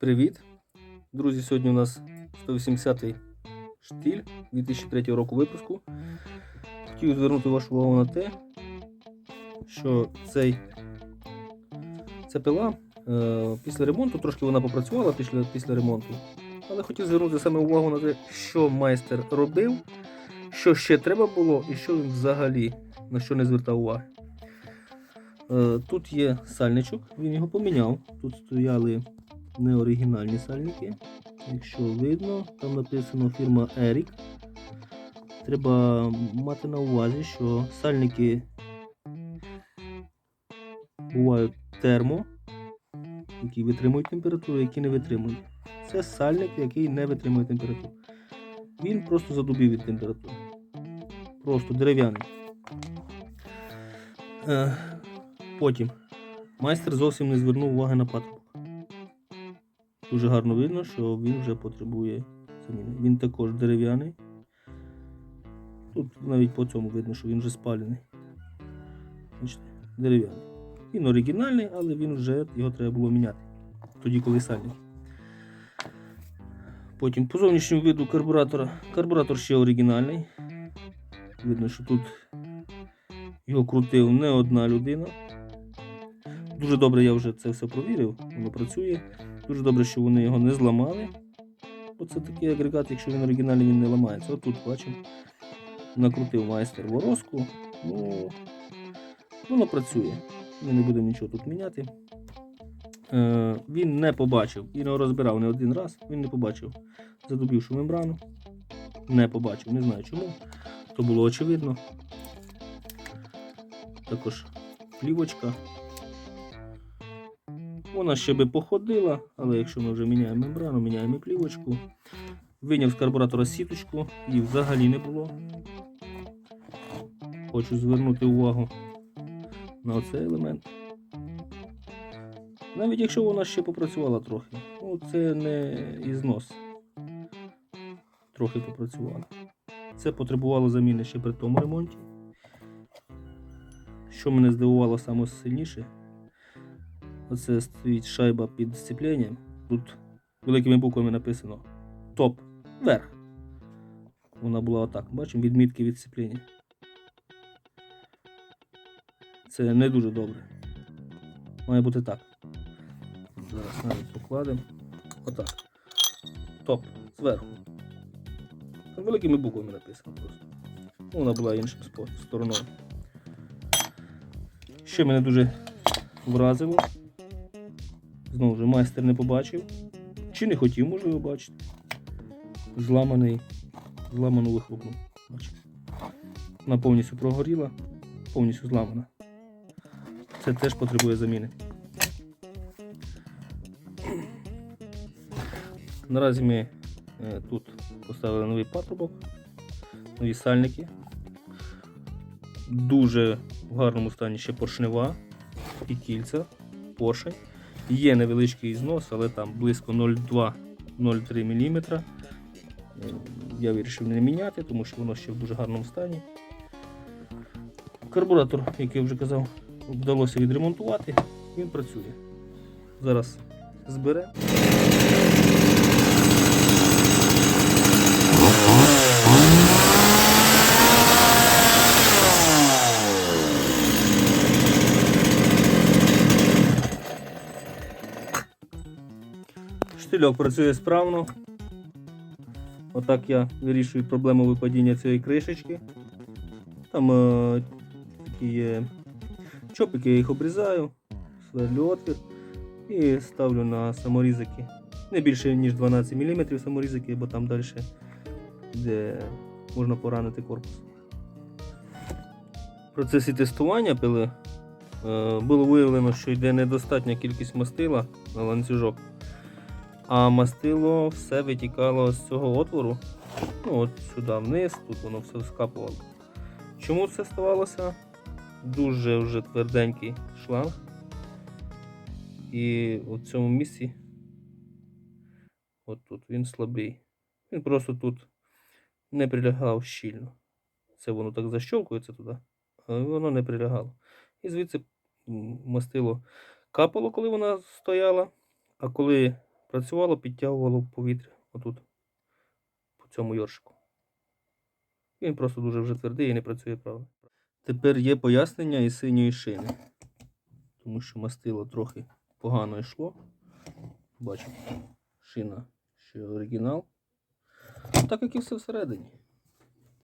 Привіт! Друзі, сьогодні у нас 180-й штиль 2003 року випуску. Хотів звернути вашу увагу на те, що цей, ця пила е, після ремонту, трошки вона попрацювала після, після ремонту, але хотів звернути саме увагу на те, що майстер робив, що ще треба було і що він взагалі на що не звертав уваги. Е, Тут є сальничок, він його поміняв. Тут стояли неоригінальні сальники. Якщо видно, там написано фірма Eric. Треба мати на увазі, що сальники бувають термо, які витримують температуру, які не витримують. Це сальник, який не витримує температуру. Він просто задубів від температури. Просто дерев'яний. Е, Потім майстер зовсім не звернув уваги на патрубок. Дуже гарно видно, що він вже потребує заміни. Він також дерев'яний. Тут навіть по цьому видно, що він вже спалений. Дерев'яний. Він оригінальний, але він вже його треба було міняти. Тоді, коли сальний. Потім по зовнішньому виду карбуратора. Карбуратор ще оригінальний. Видно, що тут його крутив не одна людина. Дуже добре я вже це все провірив, воно працює. Дуже добре, що вони його не зламали. Бо це такий агрегат, якщо він оригінальний, він не ламається. Отут бачимо, накрутив майстер ворозку. Ну, воно працює. Ми не будемо нічого тут міняти. Е, він не побачив і не розбирав не один раз, він не побачив задубівшу мембрану. Не побачив, не знаю чому. То було очевидно. Також плівочка. Вона ще би походила, але якщо ми вже міняємо мембрану, міняємо плівочку. Виняв з карбуратора сіточку, її взагалі не було. Хочу звернути увагу на оцей елемент. Навіть якщо вона ще попрацювала трохи, ну це не ізнос. Трохи попрацювала. Це потребувало заміни ще при тому ремонті. Що мене здивувало саме сильніше, Оце стоїть шайба під сцепленням. Тут великими буквами написано топ вверх. Вона була отак. Бачимо відмітки від сцеплення. Це не дуже добре. Має бути так. Зараз навіть покладемо. Отак. Топ зверху. Великими буквами написано просто. Ну, Вона була іншим стороною. Що мене дуже вразило. Знову ж майстер не побачив. Чи не хотів, можливо, бачити. Зламаний, зламану вихлопну. Бачите. Вона повністю прогоріла, повністю зламана. Це теж потребує заміни. Наразі ми е, тут поставили новий патрубок, нові сальники. Дуже в гарному стані ще поршнева і кільця, поршень. Є невеличкий знос, але там близько 0,2-0,3 мм. Е, Я вирішив не міняти, тому що воно ще в дуже гарному стані. Карбуратор, як я вже казав, вдалося відремонтувати, він працює. Зараз збере. Штильок працює справно. Отак я вирішую проблему випадіння цієї кришечки. Там е, такі є чопики, я їх обрізаю, сверлю отвір і ставлю на саморізики. Не більше ніж 12 мм саморізики, бо там далі де можна поранити корпус. В процесі тестування пили е, було виявлено, що йде недостатня кількість мастила на ланцюжок. А мастило все витікало з цього отвору. Ну, от сюди вниз, тут воно все скапувало. Чому це ставалося? Дуже вже тверденький шланг. І у цьому місці от тут він слабий. Він просто тут не прилягав щільно. Це воно так защовкується туди, а воно не прилягало. І звідси мастило капало, коли вона стояла. А коли працювало, підтягувало повітря отут, по цьому йоршику. Він просто дуже вже твердий і не працює правильно. Тепер є пояснення і синьої шини. Тому що мастило трохи погано йшло. Бачимо, шина ще оригінал. Так як і все всередині.